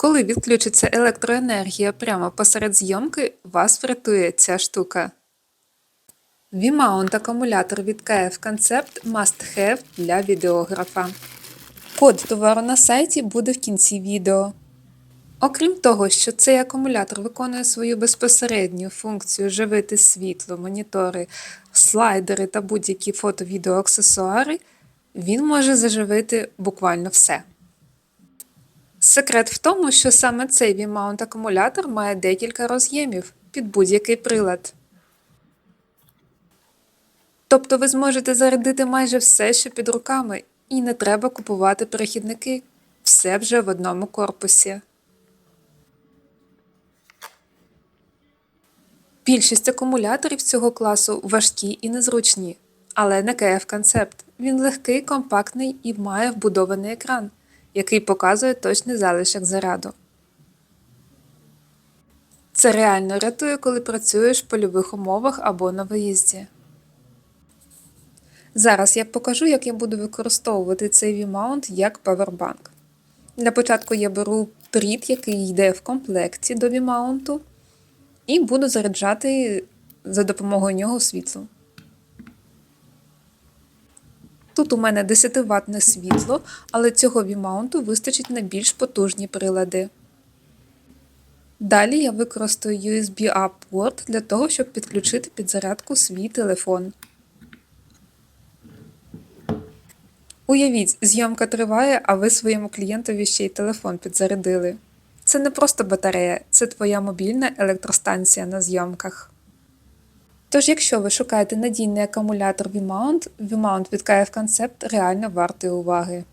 Коли відключиться електроенергія прямо посеред зйомки, вас врятує ця штука. V-mount акумулятор від KF Concept Must Have для відеографа. Код товару на сайті буде в кінці відео. Окрім того, що цей акумулятор виконує свою безпосередню функцію живити світло, монітори, слайдери та будь-які фото-відеоаксесуари, він може заживити буквально все. Секрет в тому, що саме цей V-mount акумулятор має декілька роз'ємів під будь-який прилад. Тобто ви зможете зарядити майже все, що під руками, і не треба купувати перехідники. Все вже в одному корпусі. Більшість акумуляторів цього класу важкі і незручні, але не Concept. Він легкий, компактний і має вбудований екран, який показує точний залишок заряду. Це реально рятує, коли працюєш в польових умовах або на виїзді. Зараз я покажу, як я буду використовувати цей V-mount як павербанк. Для початку я беру дріт, який йде в комплекті до V-mount, і буду заряджати за допомогою нього світло. Тут у мене 10 ваттне світло, але цього V-mount вистачить на більш потужні прилади. Далі я використаю USB-A порт для того, щоб підключити під зарядку свій телефон. Уявіть, зйомка триває, а ви своєму клієнтові ще й телефон підзарядили. Це не просто батарея, це твоя мобільна електростанція на зйомках. Тож, якщо ви шукаєте надійний акумулятор V-mount, V-mount від KF Concept реально вартий уваги.